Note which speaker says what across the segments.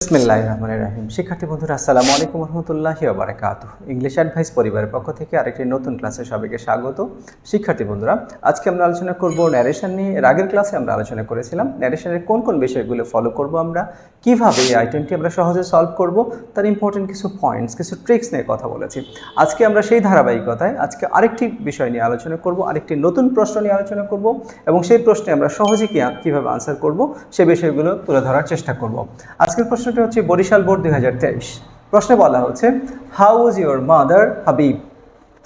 Speaker 1: বিসমিল্লাহ রহমান রাহিম শিক্ষার্থী বন্ধুরা, আসসালামু আলাইকুম রহমতুল্লাহি বারাকাতু ইংলিশ অ্যাডভাইস পরিবারের পক্ষ থেকে আরেকটি নতুন ক্লাসে সবাইকে স্বাগত। শিক্ষার্থী বন্ধুরা, আজকে আমরা আলোচনা করব ন্যারেশন নিয়ে। আগের ক্লাসে আমরা আলোচনা করেছিলাম ন্যারেশনের কোন কোন বিষয়গুলো ফলো করব আমরা, কীভাবে এই আইটেমটি আমরা সহজে সলভ করব, তার ইম্পর্টেন্ট কিছু পয়েন্টস কিছু ট্রিক্স নিয়ে কথা বলেছি। আজকে আমরা সেই ধারাবাহিকতায় আজকে আরেকটি বিষয় নিয়ে আলোচনা করব, আরেকটি নতুন প্রশ্ন নিয়ে আলোচনা করব এবং সেই প্রশ্নে আমরা সহজে কীভাবে আনসার করব, সে বিষয়গুলো তুলে ধরার চেষ্টা করব। আজকের প্রশ্নটি হচ্ছে বরিশাল বোর্ড দুই হাজার তেইশ। প্রশ্নে বলা হচ্ছে how is your mother Habib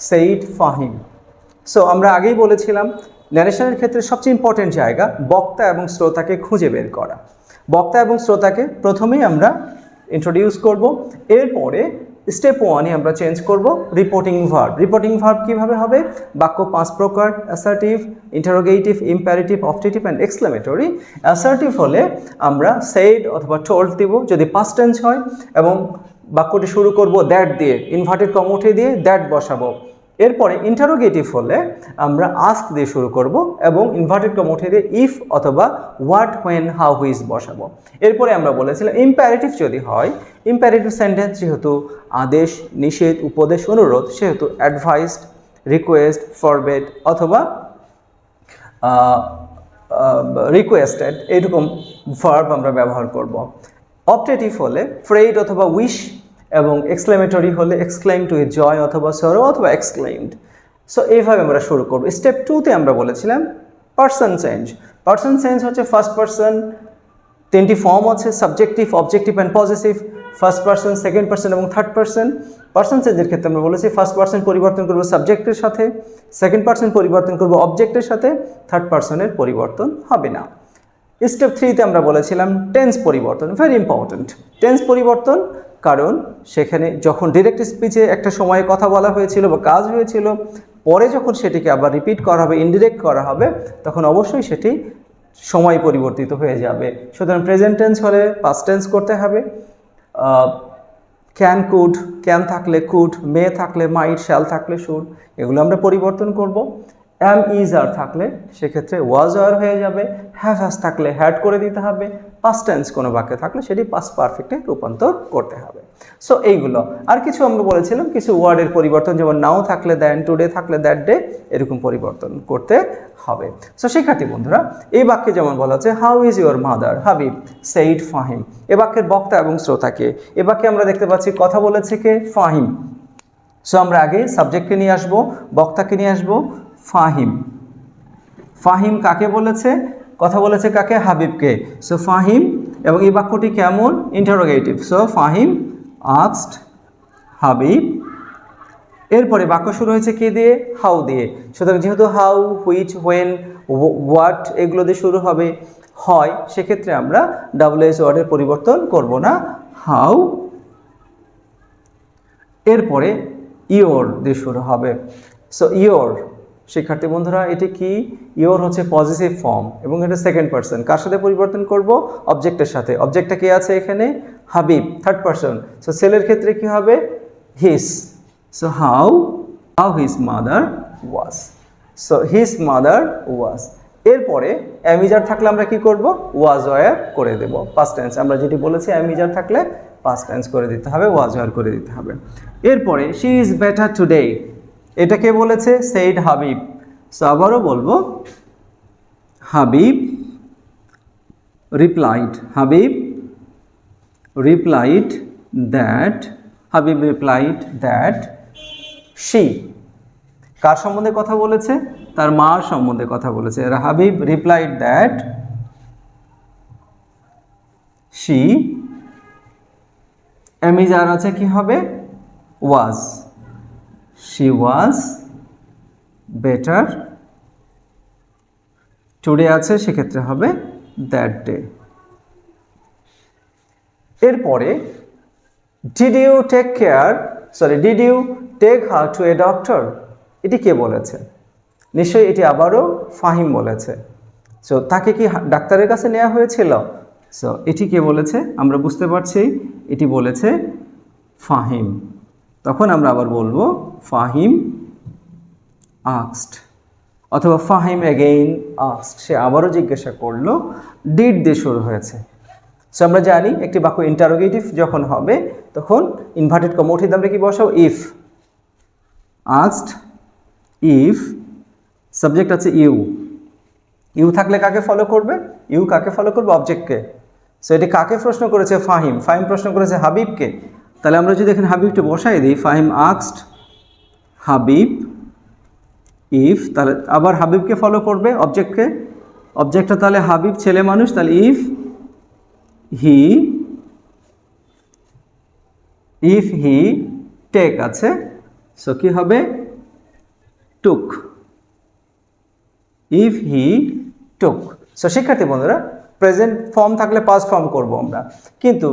Speaker 1: said Fahim so আমরা আগেই বলেছিলাম ন্যারেশনের ক্ষেত্রে সবচেয়ে ইম্পর্টেন্ট জায়গা বক্তা এবং শ্রোতাকে খুঁজে বের করা। বক্তা এবং শ্রোতাকে প্রথমেই আমরা ইন্ট্রোডিউস করব। এরপরে স্টেপ ওয়ানে আমরা চেঞ্জ করব রিপোর্টিং ভার্ব রিপোর্টিং ভার্ব কীভাবে হবে? বাক্য পাঁচ প্রকার assertive interrogative imperative optative and exclamatory assertive হলে আমরা সেড অথবা টোল দিব, যদি পাস্ট টেন্স হয়, এবং বাক্যটি শুরু করব দ্যাট দিয়ে ইনভার্টেড কম উঠে দিয়ে দ্যাট বসাবো। এরপরে ইন্টারোগেটিভ হলে আমরা আস্ক দিয়ে শুরু করব এবং ইনভার্টেড কম উঠে দিয়ে ইফ অথবা হোয়াট হোয়েন হাউ হুইজ বসাবো। এরপরে আমরা বলেছিলাম ইম্প্যারেটিভ যদি হয় ইম্প্যারেটিভ সেন্টেন্স যেহেতু আদেশ, নিষেধ, উপদেশ, অনুরোধ, সেহেতু অ্যাডভাইসড রিকোয়েস্ট ফরবেড অথবা রিকোয়েস্টেড এইরকম ভার্ব আমরা ব্যবহার করব। অপটেটিভ হলে ফ্রেড অথবা উইশ এবং এক্সক্লেমেটরি হলে এক্সক্লেম টু এ জয় অথবা সরো অথবা এক্সক্লেমড সো এইভাবে আমরা শুরু করব। স্টেপ টুতে আমরা বলেছিলাম পার্সন চেঞ্জ পার্সন চেঞ্জ হচ্ছে ফার্স্ট পার্সন তিনটি ফর্ম আছে subjective objective and positive first person second person এবং থার্ড পার্সন পার্সন চেঞ্জের ক্ষেত্রে আমরা বলেছি ফার্স্ট পার্সন পরিবর্তন করব সাবজেক্টের সাথে সেকেন্ড পার্সন পরিবর্তন করব অবজেক্টের সাথে থার্ড পার্সনের পরিবর্তন হবে না। স্টেপ থ্রিতে আমরা বলেছিলাম টেন্স পরিবর্তন ভেরি ইম্পর্ট্যান্ট টেন্স পরিবর্তন, কারণ সেখানে যখন ডিরেক্ট স্পিচে একটা সময়ে কথা বলা হয়েছিল বা কাজ হয়েছিল, পরে যখন সেটিকে আবার রিপিট করা হবে ইনডিরেক্ট করা হবে, তখন অবশ্যই সেটি সময় পরিবর্তিত হয়ে যাবে। সুতরাং প্রেজেন্ট টেন্স হলে পাস্ট টেন্স করতে হবে। ক্যান কুড ক্যান থাকলে কুড মে থাকলে মাইট শ্যাল থাকলে শুড এগুলো আমরা পরিবর্তন করব। অ্যাম ইজ আর থাকলে সেক্ষেত্রে ওয়াজ আর হয়ে যাবে হ্যাভ হ্যাজ থাকলে হ্যাড করে দিতে হবে পাস্ট টেন্স কোনো বাক্যে থাকলে সেটি পাস্ট পারফেক্টে রূপান্তর করতে হবে। সো এইগুলো। আর কিছু আমরা বলেছিলাম, কিছু ওয়ার্ডের পরিবর্তন, যেমন নাও থাকলে দেন টুডে থাকলে দ্যাট ডে এরকম পরিবর্তন করতে হবে। সো শিক্ষার্থী বন্ধুরা, এই বাক্যে যেমন বলা হচ্ছে how is your mother Habib said Fahim. এ বাক্যের বক্তা এবং শ্রোতাকে, এ বাক্যে আমরা দেখতে পাচ্ছি কথা বলেছে কে? ফাহিম। সো আমরা আগে সাবজেক্টকে নিয়ে আসব, বক্তাকে নিয়ে আসব ফাহিম। ফাহিম কাকে বলেছে? কথা বলেছে কাকে? হাবিবকে। সো ফাহিম, এবং এই বাক্যটি কেমন? ইন্টারোগেটিভ সো ফাহিম আক্সড হাবিব, এরপরে বাক্য শুরু হয়েছে কে দিয়ে? হাউ দিয়ে। সুতরাং যেহেতু হাউ, হুইচ, হোয়েন হোয়াট এগুলো দিয়ে শুরু হবে, হয়, সেক্ষেত্রে আমরা ডাবল এস ওয়ার্ডের পরিবর্তন করব না। হাউ, এরপরে ইয়োর দিয়ে শুরু হবে। সো ইয়োর শিক্ষার্থী বন্ধুরা, এটি কি? ইয়োর হচ্ছে পজিটিভ ফর্ম এবং এটা সেকেন্ড পার্সন কার সাথে পরিবর্তন করব? অবজেক্টের সাথে। অবজেক্টটা কে আছে এখানে? হাবিব থার্ড পার্সন সো সেলের ক্ষেত্রে কি হবে? His so how how his mother was so his mother was এরপরে অ্যামিজার থাকলে আমরা কি করব? ওয়াজ ওয়ার করে দেব। পাস্ট টেন্স আমরা যেটি বলেছি অ্যামিজার থাকলে পাস্ট টেন্স করে দিতে হবে ওয়াজ ওয়ার করে দিতে হবে। এরপরে শি ইজ বেটার টুডে এটা কে বলেছে? সেইড হাবিব সো আবারও বলব Habib replied Habib replied that Habib replied that she কার সম্বন্ধে কথা বলেছে? তার মার সম্বন্ধে কথা বলেছে। হাবিব রিপ্লাইড দ্যাট শি অ্যামিজার আছে কি হবে? Was she was better today আছে, সেক্ষেত্রে হবে দ্যাট ডে এরপরে did you take care sorry did you take her to a doctor এটি কে বলেছে? নিশ্চয়ই এটি আবারও ফাহিম বলেছে। সো তাকে কি ডাক্তারের কাছে নেওয়া হয়েছিল? সো এটি কে বলেছে? আমরা বুঝতে পারছি, এটি বলেছে ফাহিম। তখন আমরা আবার বলব ফাহিম আক্সড অথবা ফাহিম অ্যাগেইন আস্ক সে আবারও জিজ্ঞাসা করল ডিড দিয়ে শুরু হয়েছে? সো আমরা জানি একটি বাক্য ইন্টারোগেটিভ যখন হবে, তখন ইনভার্টেড কমা উঠিয়ে আমরা কি বসাও? ইফ আস্ট ইফ সাবজেক্ট আছে ইউ ইউ থাকলে কাকে ফলো করবে? ইউ কাকে ফলো করবে? অবজেক্টকে সো এটি কাকে প্রশ্ন করেছে? ফাহিম। ফাহিম প্রশ্ন করেছে হাবিবকে। তাহলে আমরা যদি এখানে হাবিবটা বসাই দিই, ফাহিম আক্সড, হাবিব, ইফ, তাহলে আবার হাবিবকে ফলো করবে অবজেক্টকে অবজেক্টটা তাহলে হাবিব, ছেলে মানুষ, তাহলে if, he if he, take আছে সো কি হবে? Took, if he, took. So শিক্ষার্থী বন্ধুরা প্রেজেন্ট ফর্ম থাকলে পাস ফর্ম করব আমরা। কিন্তু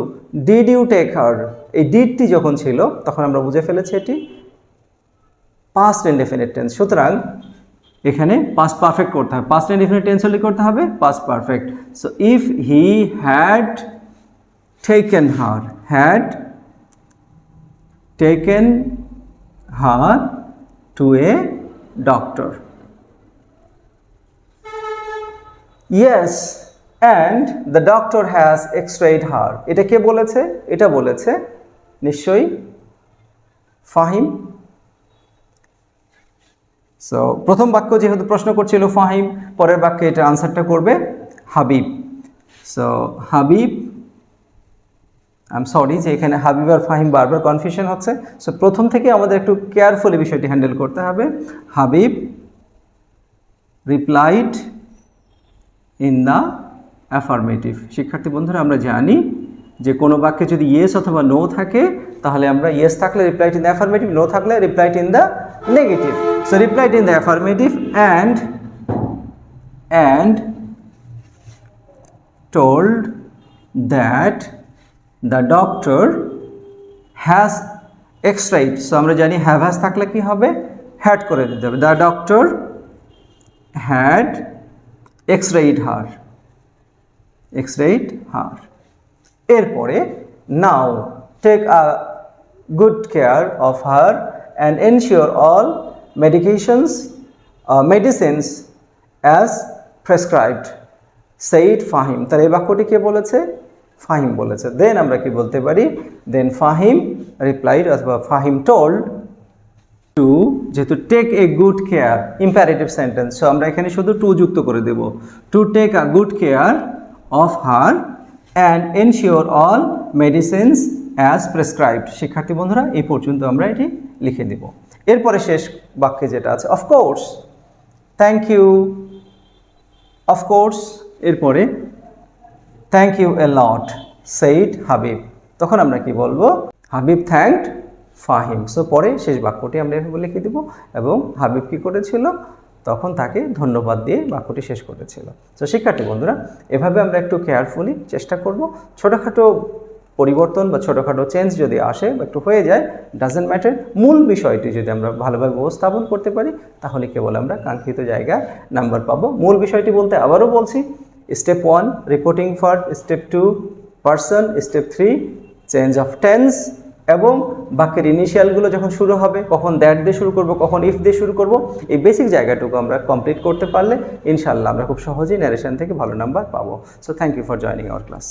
Speaker 1: ডিড ইউ টেক হার এই ডিডটি যখন ছিল, তখন আমরা বুঝে ফেলেছি এটি পাস্ট ইনডেফিনিট টেন্স সুতরাং এখানে পাস্ট পারফেক্ট করতে হবে। পাস্ট ইনডেফিনিট টেন্স হলে করতে হবে? Past perfect so if he had taken her had taken her to a doctor yes and the doctor has x-rayed her এটা কে বলেছে? এটা বলেছে, নিশ্চয়ই ফাহিম। সো প্রথম বাক্য যেহেতু প্রশ্ন করছিল ফাহিম, পরের বাক্যে এটা আনসারটা করবে Habib. So Habib I am sorry যে এখানে হাবিব আর ফাহিম বারবার কনফিউশন হচ্ছে। সো প্রথম থেকে আমাদের একটু কেয়ারফুলি বিষয়টি হ্যান্ডেল করতে হবে। Habib replied in the affirmative শিক্ষার্থী বন্ধুরা, আমরা জানি যে কোনো বাক্যে যদি ইয়েস অথবা নো থাকে, তাহলে আমরা ইয়েস থাকলে replied in the affirmative no থাকলে replied in the negative so replied in the affirmative and and told that the doctor has x-rayed so আমরা জানি হ্যাভ হ্যাজ থাকলে কি হবে? হ্যাড করে দিতে হবে। The doctor had x-rayed her x-rayed her এরপরে now take a good care of her and ensure all medications medicines as prescribed said Fahim তাহলে এই বাক্যটি কে বলেছে? ফাহিম বলেছে। দেন আমরা কি বলতে পারি? দেন ফাহিম রিপ্লাইড অথবা ফাহিম টোল্ড টু যেহেতু take a good care imperative sentence so আমরা এখানে শুধু টু যুক্ত করে দেব। To take a good care of her and ensure all medicines as prescribed শিক্ষার্থী বন্ধুরা, এই পর্যন্ত আমরা এটি লিখে দেব। এরপরে শেষ বাক্যে যেটা আছে of course thank you of course এরপরে thank you a lot said Habib তখন আমরা কি বলব? হাবিব থ্যাংকড ফাহিম সো পরে শেষ বাক্যটি আমরা এভাবে লিখে দিব এবং হাবিব কি করেছিল? তখন তাকে ধন্যবাদ দিয়ে বাক্যটি শেষ করেছিল। তো শিক্ষার্থী বন্ধুরা, এভাবে আমরা একটু কেয়ারফুলি চেষ্টা করব। ছোটোখাটো পরিবর্তন বা ছোটোখাটো চেঞ্জ যদি আসে বা একটু হয়ে যায় ডাজেন্ট ম্যাটার মূল বিষয়টি যদি আমরা ভালোভাবে উপস্থাপন করতে পারি, তাহলে কেবল আমরা কাঙ্ক্ষিত জায়গায় নাম্বার পাবো। মূল বিষয়টি বলতে আবারও বলছি step one reporting for step two person step three change of tense এবং বাক্যের ইনিশিয়ালগুলো যখন শুরু হবে, কখন দ্যাট দিয়ে শুরু করব, কখন ইফ দিয়ে শুরু করব, এই বেসিক জায়গাটুকু আমরা কমপ্লিট করতে পারলে ইনশাল্লাহ আমরা খুব সহজেই ন্যারেশন থেকে ভালো নাম্বার পাবো। So thank you for joining our class